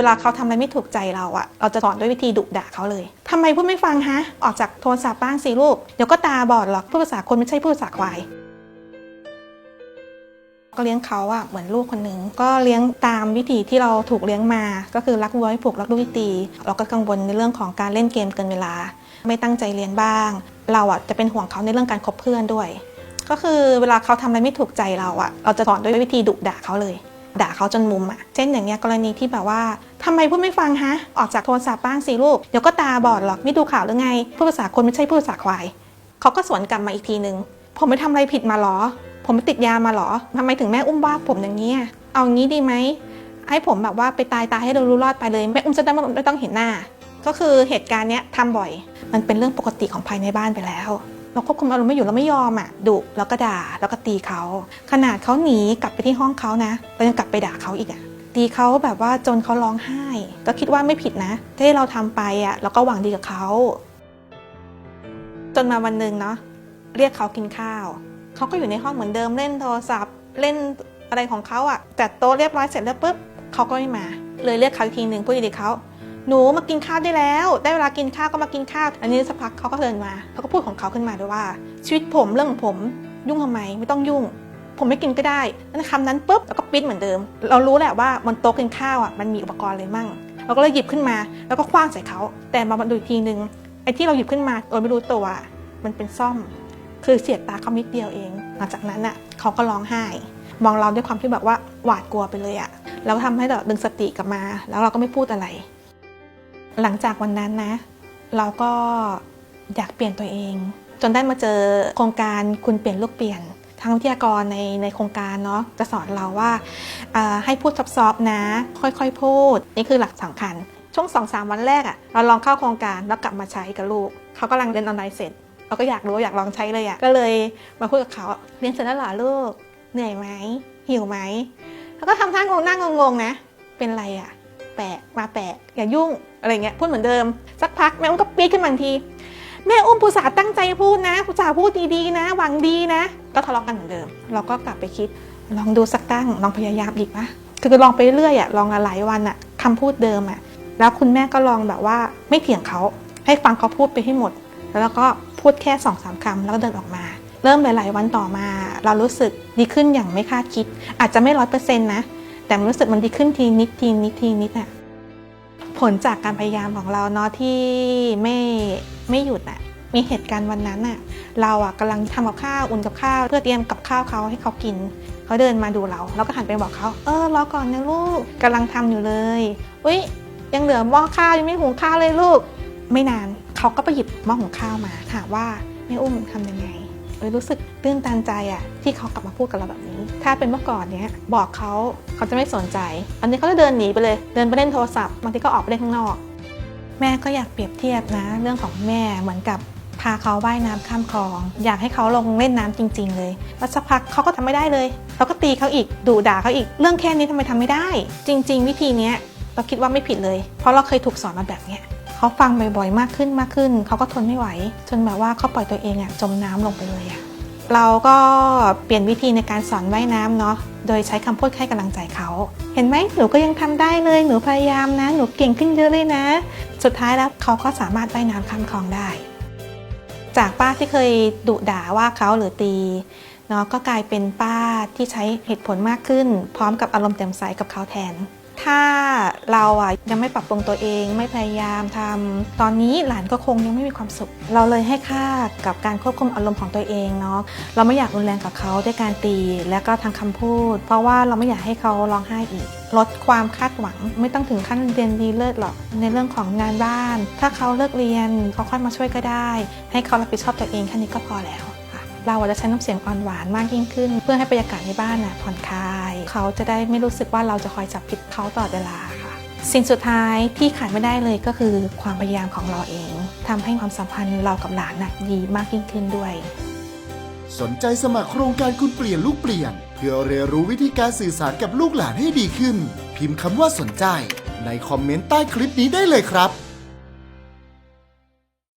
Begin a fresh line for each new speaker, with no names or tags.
เวลาเขาทำอะไรไม่ถูกใจเราอะเราจะสอนด้วยวิธีดุด่าเขาเลยทำไมพูดไม่ฟังฮะ ออกจากโทรศัพท์บ้างสิลูก เดี๋ยวก็ตาบอดหรอกพูดภาษาคนไม่ใช่พูดภาษาควาย ก็เลี้ยงเขาอะเหมือนลูกคนหนึ่งก็เลี้ยงตามวิธีที่เราถูกเลี้ยงมา ก็คือรักวัวให้ผูกรักลูกให้ตีเราก็กังวลในเรื่องของการเล่นเกมเกินเวลา ไม่ตั้งใจเรียนบ้าง เราอะจะเป็นห่วงเขาในเรื่องการคบเพื่อนด้วย ก็คือเวลาเขาทำอะไรไม่ถูกใจเราอะเราจะสอนด้วยวิธีดุด่าเขาเลย ด่าเขาจนมุมอะเช่นอย่างเงี้ยกรณีที่แบบว่าทำไมพูดไม่ฟังฮะ ออกจากโทรศัพท์บ้างสิลูก เดี๋ยวก็ตาบอดหรอกไม่ดูข่าวหรือไงพูดภาษาคนไม่ใช่พูดภาษาควายเขาก็สวนกลับมาอีกทีนึง ผมไม่ทำอะไรผิดมาหรอ ผมไม่ติดยามาหรอทำไมถึงแม่อุ้มว่าผมอย่างนี้ยเอางี้ดีไหมให้ผมแบบว่าไปตายตายให้เรารู้รอดไปเลยแม่อุ้มจะได้ไม่ต้องเห็นหน้า ก็คือเหตุการณ์เนี้ยทำบ่อย มันเป็นเรื่องปกติของภายในบ้านไปแล้ว เราควบคุมอารมณ์ไม่อยู่เราไม่ยอมอะดุแล้วก็ด่าแล้วก็ตีเขาขนาดเขาหนีกลับไปที่ห้องเขานะเรายังกลับไปด่าเขาอีกอะตีเขาแบบว่าจนเขาร้องไห้ ก็คิดว่าไม่ผิดนะที่เราทำไปอะเราก็หวังดีกับเขาจนมาวันหนึ่งเนาะเรียกเขากินข้าวเขาก็อยู่ในห้องเหมือนเดิมเล่นโทรศัพท์ เล่นอะไรของเขาอะจัดโต๊ะเรียบร้อยเสร็จแล้วปุ๊บเขาก็ไม่มา เลยเรียกเขาอีกทีหนึ่งพูดดีๆเขา หนูมากินข้าวได้แล้ว ได้เวลากินข้าวก็มากินข้าว อันนี้สักพักเขาก็เดินมาเขาก็พูดของเขาขึ้นมาด้วยว่า ชีวิตผมเรื่องของผมยุ่งทำไมไม่ต้องยุ่ง ผมไม่กินก็ได้นั่นคำนั้นปุ๊บแล้วก็ปิดเหมือนเดิม เรารู้แหละว่าบนโต๊ะกินข้าวอะมันมีอุปกรณ์อะไรมั่งเราก็เลยหยิบขึ้นมา แล้วก็คว้างใส่เขาแต่มาดูอีกทีนึงไอ้ที่เราหยิบขึ้นมาโดยไม่รู้ตัวมันเป็นซ่อม คือเสียดตาเขานิดเดียวเอง หลังจากนั้นน่ะเขาก็ร้องไห้ มองเราด้วยความที่แบบว่าหวาดกลัวไปเลยอะแล้วทำให้เราดึงสติกลับมา แล้วเราก็ไม่พูดอะไร หลังจากวันนั้นนะ เราก็อยากเปลี่ยนตัวเอง จนได้มาเจอโครงการคุณเปลี่ยนลูกเปลี่ยนทางวิทยากรในในโครงการเนาะจะสอนเราว่าาให้พูดซอฟๆนะ ค่อยๆ พูด นี่คือหลักสำคัญ ช่วงสองสามวันแรกอะเราลองเข้าโครงการแล้วกลับมาใช้กับลูกเขากำลังเรียนออนไลน์เสร็จ เราก็อยากรู้อยากลองใช้เลยอะก็เลยมาพูดกับเขาเรียนเสร็จแล้วเหรอลูก เหนื่อยไหมหิวไหมแล้วก็ทำท่างงนั่งงงๆนะ เป็นไรอะ แปลกมาแปลกอย่ายุ่งอะไรเงี้ยพูดเหมือนเดิม สักพักแม่อุ้มก็ปี๊ดขึ้นมาทันทีแม่อุ้มผู้สาตั้งใจพูดนะผู้สาพูดดีๆนะ หวังดีนะ ก็ทะเลาะกันเหมือนเดิม เราก็กลับไปคิดลองดูสักตั้งลองพยายามอีกปะคือลองไปเรื่อยอะลองหลายวันอะคำพูดเดิมอะแล้วคุณแม่ก็ลองแบบว่าไม่เถียงเขาให้ฟังเขาพูดไปให้หมด แล้วก็พูดแค่สองสามคำแล้วก็เดินออกมา เริ่มหลายๆวันต่อมา เรารู้สึกดีขึ้นอย่างไม่คาดคิด อาจจะไม่ร้อยเปอร์เซ็นต์นะ แต่มันรู้สึกมันดีขึ้นทีนิดทีนิดทีนิดอะผลจากการพยายามของเราเนาะที่ไม่ไม่หยุดอะมีเหตุการณ์วันนั้นอะเราอะกำลังทำกับข้าวอุ่นกับข้าวเพื่อเตรียมกับข้าวเขาให้เขากินเขาเดินมาดูเราเราก็หันไปบอกเขาเออรอก่อนนะลูกกำลังทำอยู่เลยอุ้ยยังเหลือหม้อข้าวยังไม่หุงข้าวเลยลูก ไม่นานเขาก็ไปหยิบหม้อหุงข้าวมาถามว่าแม่อุ้มทำยังไง เลยรู้สึกตื้นตันใจอะที่เขากลับมาพูดกับเราแบบนี้ ถ้าเป็นเมื่อก่อนเนี้ยบอกเขาเขาจะไม่สนใจ อันนี้เขาจะเดินหนีไปเลย เดินไปเล่นโทรศัพท์บางทีก็ออกไปเล่นข้างนอก แม่ก็อยากเปรียบเทียบนะ เรื่องของแม่เหมือนกับพาเขาว่ายน้ำข้ามคลอง อยากให้เขาลงเล่นน้ำจริง ๆ เลย แล้วสักพักเขาก็ทำไม่ได้เลยเราก็ตีเขาอีกดุด่าเขาอีก เรื่องแค่นี้ทำไมทำไม่ได้ จริง ๆ วิธีเนี้ยเราคิดว่าไม่ผิดเลย เพราะเราเคยถูกสอนมาแบบเนี้ย เขาฟังบ่อยๆ มากขึ้นมากขึ้น เขาก็ทนไม่ไหว จนแบบว่าเขาปล่อยตัวเองอะจมน้ำลงไปเลยอะเราก็เปลี่ยนวิธีในการสอนว่ายน้ำเนาะ โดยใช้คำพูดให้กำลังใจเขา เห็นไหมหนูก็ยังทำได้เลย หนูพยายามนะ หนูเก่งขึ้นเยอะเลยนะ สุดท้ายแล้วเขาก็สามารถว่ายน้ำข้ามคลองได้ จากป้าที่เคยดุด่าว่าเขาหรือตีเนาะก็กลายเป็นป้าที่ใช้เหตุผลมากขึ้น พร้อมกับอารมณ์เต็มใสกับเขาแทน ถ้าเราอะยังไม่ปรับปรุงตัวเองไม่พยายามทำตอนนี้หลานก็คงยังไม่มีความสุข เราเลยให้ค่ากับการควบคุมอารมณ์ของตัวเองเนาะเราไม่อยากรุนแรงกับเขาด้วยการตีและก็ทางคำพูด เพราะว่าเราไม่อยากให้เขาร้องไห้อีก ลดความคาดหวัง ไม่ต้องถึงขั้นเรียนดีเลิศหรอกในเรื่องของงานบ้าน ถ้าเขาเลิกเรียนเขาค่อยมาช่วยก็ได้ ให้เขารับผิดชอบตัวเองแค่นี้ก็พอแล้ว เราอาจจะใช้น้ำเสียงอ่อนหวานมากยิ่งขึ้น เพื่อให้บรรยากาศในบ้านน่ะผ่อนคลาย เขาจะได้ไม่รู้สึกว่าเราจะคอยจับผิดเขาตลอดเวลาค่ะ สิ่งสุดท้ายที่ขาดไม่ได้เลยก็คือความพยายามของเราเองทำให้ความสัมพันธ์เรากับหลานน่ะดีมากยิ่งขึ้นด้วย
สนใจสมัครโครงการคุณเปลี่ยนลูกเปลี่ยน เพื่อเรียนรู้วิธีการสื่อสารกับลูกหลานให้ดีขึ้น พิมพ์คำว่าสนใจ ในคอมเมนต์ใต้คลิปนี้ได้เลยครับ